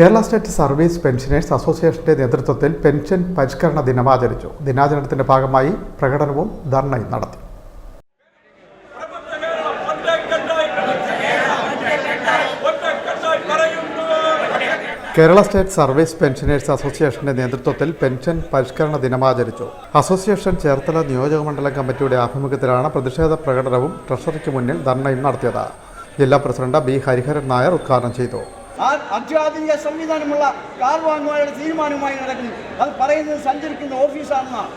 Kerala state service pensioners അസോസിയേഷന്റെ നേതൃത്വത്തിൽ pension പരിഷ്കരണ ദിനം ആചരിച്ചു. ദിനാചരണത്തിന്റെ ഭാഗമായി പ്രകടനവും ധർണയും നടത്തി. കേരള സ്റ്റേറ്റ് സർവീസ് പെൻഷനേഴ്സ് അസോസിയേഷന്റെ നേതൃത്വത്തിൽ പെൻഷൻ പരിഷ്കരണ ദിനം ആചരിച്ചു. അസോസിയേഷൻ ചേർത്തല നിയോജകമണ്ഡലം കമ്മിറ്റിയുടെ ആഭിമുഖ്യത്തിലാണ് പ്രതിഷേധ പ്രകടനവും ട്രഷറിക്ക് മുന്നിൽ ധർണയും നടത്തിയത്. ജില്ലാ പ്രസിഡന്റ് ബി ഹരിഹരൻ നായർ ഉദ്ഘാടനം ചെയ്തു. ആ അത്യാധുനിക സംവിധാനമുള്ള കാർ വാങ്ങുവാനുള്ള തീരുമാനവുമായി നടക്കുന്നു. അത് പറയുന്നത് സഞ്ചരിക്കുന്ന ഓഫീസാണെന്നാണ്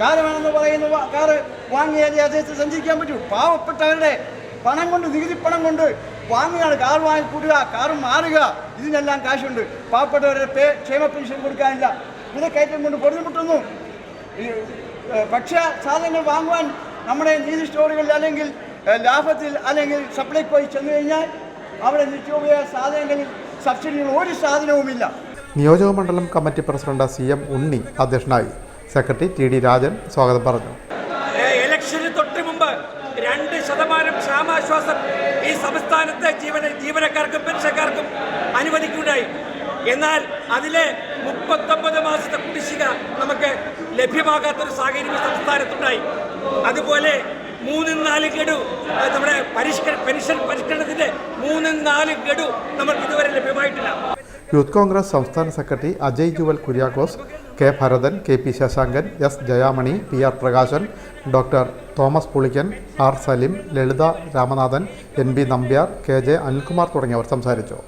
കാർ വേണമെന്ന് പറയുന്ന കാറ് വാങ്ങിയാലേ അദ്ദേഹത്തെ സഞ്ചരിക്കാൻ പറ്റൂ. പാവപ്പെട്ടവരുടെ പണം കൊണ്ട് നികുതി പണം കൊണ്ട് വാങ്ങുകയാണ് കാർ വാങ്ങിക്കൂട്ടുക കാർ മാറുക. ഇതിനെല്ലാം കാശുണ്ട്. പാവപ്പെട്ടവരുടെ പേ ക്ഷേമ പെൻഷൻ കൊടുക്കാനില്ല. വിലക്കയറ്റം കൊണ്ട് പൊടുതുമുട്ടുന്നു ഭക്ഷ്യ സാധനങ്ങൾ വാങ്ങുവാൻ നമ്മുടെ നീതി സ്റ്റോറുകളിൽ അല്ലെങ്കിൽ ലാഭത്തിൽ അല്ലെങ്കിൽ സപ്ലൈക്കോയിൽ ചെന്നു കഴിഞ്ഞാൽ അവിടെ നിത്യോപയോഗ സാധനങ്ങളിൽ സബ്സിഡികൾ ഒരു സാധനവുമില്ല. നിയോജകമണ്ഡലം committee president C M Unni അധ്യക്ഷനായി. സെക്രട്ടറി ടി ഡി രാജൻ സ്വാഗതം പറഞ്ഞു. ഇലക്ഷന് തൊട്ട് മുമ്പ് രണ്ട് ശതമാനം ക്ഷാമാശ്വാസം ഈ സംസ്ഥാനത്തെ ജീവന ജീവനക്കാർക്കും പെൻഷൻകാർക്കും അനുവദിക്കുകയുണ്ടായി. എന്നാൽ അതിലെ മുപ്പത്തൊമ്പത് മാസത്തെ കുടിശ്ശിക നമുക്ക് ലഭ്യമാകാത്തൊരു സാഹചര്യം സംസ്ഥാനത്തുണ്ടായി. അതുപോലെ മൂന്നും നാല് ഗഡു നമ്മുടെ പരിഷ്കര പെൻഷൻ പരിഷ്കരണത്തിന്റെ മൂന്നും നാല് ഗഡു നമുക്ക് ഇതുവരെ ലഭ്യമായിട്ടില്ല. യൂത്ത് കോൺഗ്രസ് സംസ്ഥാന secretary Ajay Jewel Kuriakose K Bharathan K P Sasankan S Jayamani P R Prakashan doctor Thomas Pulikkan R Salim Lalitha Ramanathan N B Nambiar K J Anilkumar തുടങ്ങിയവർ സംസാരിച്ചു.